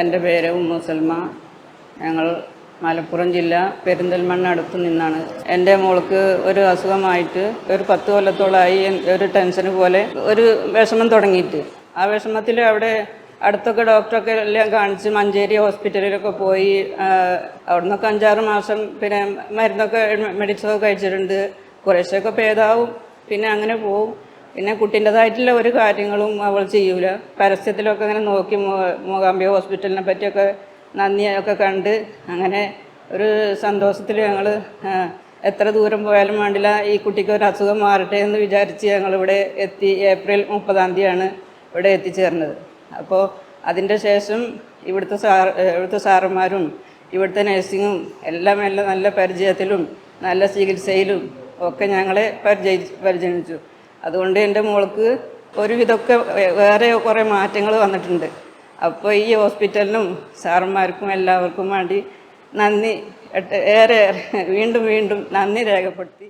എന്റെ പേര് ഉമ്മു സൽമ. ഞങ്ങൾ മലപ്പുറം ജില്ല പെരിന്തൽമണ്ണ അടുത്ത് നിന്നാണ്. എന്റെ മോൾക്ക് ഒരു അസുഖമായിട്ട് ഒരു പത്ത് കൊല്ലത്തോളമായി ഒരു ടെൻഷൻ പോലെ ഒരു വിഷമം തുടങ്ങിയിട്ട്. ആ വിഷമത്തിൽ അവിടെ അടുത്തൊക്കെ ഡോക്ടറൊക്കെ എല്ലാം കാണിച്ച് മഞ്ചേരി ഹോസ്പിറ്റലിലൊക്കെ പോയി അവിടെ അവിടുന്നൊക്കെ അഞ്ചാറ് മാസം പിന്നെ മരുന്നൊക്കെ മെഡിസിനൊക്കെ കഴിച്ചിട്ടുണ്ട്. കുറേശ്ശൊക്കെ ഭേദാവും പിന്നെ അങ്ങനെ പോവും. പിന്നെ കുട്ടീന്റെതായിട്ടുള്ള ഒരു കാര്യങ്ങളും അവൾ ചെയ്യൂല. പരസ്യത്തിലൊക്കെ ഇങ്ങനെ നോക്കി മൂകാംബിക ഹോസ്പിറ്റലിനെ പറ്റിയൊക്കെ നന്ദിയൊക്കെ കണ്ട് അങ്ങനെ ഒരു സന്തോഷത്തിൽ ഞങ്ങൾ എത്ര ദൂരം പോയാലും വേണ്ടില്ല ഈ കുട്ടിക്ക് ഒരു അസുഖം മാറട്ടെ എന്ന് വിചാരിച്ച് ഞങ്ങളിവിടെ എത്തി ഏപ്രിൽ മുപ്പതാം തീയതിയാണ് ഇവിടെ എത്തിച്ചേർന്നത്. അപ്പോൾ അതിന്റെ ശേഷം ഇവിടുത്തെ സാർ ഇവിടുത്തെ സാറന്മാരും ഇവിടുത്തെ നഴ്സിങ്ങും എല്ലാം എല്ലാം നല്ല പരിചയത്തിലും നല്ല ചികിത്സയിലും ഒക്കെ ഞങ്ങളെ പരിചയി പരിചയിച്ചു അതുകൊണ്ട് എന്റെ മോൾക്ക് ഒരുവിധമൊക്കെ വേറെ കുറേ മാറ്റങ്ങൾ വന്നിട്ടുണ്ട്. അപ്പോൾ ഈ ഹോസ്പിറ്റലിനും സാറന്മാർക്കും എല്ലാവർക്കും വേണ്ടി നന്ദി. ഏറെ വീണ്ടും വീണ്ടും നന്ദി രേഖപ്പെടുത്തി.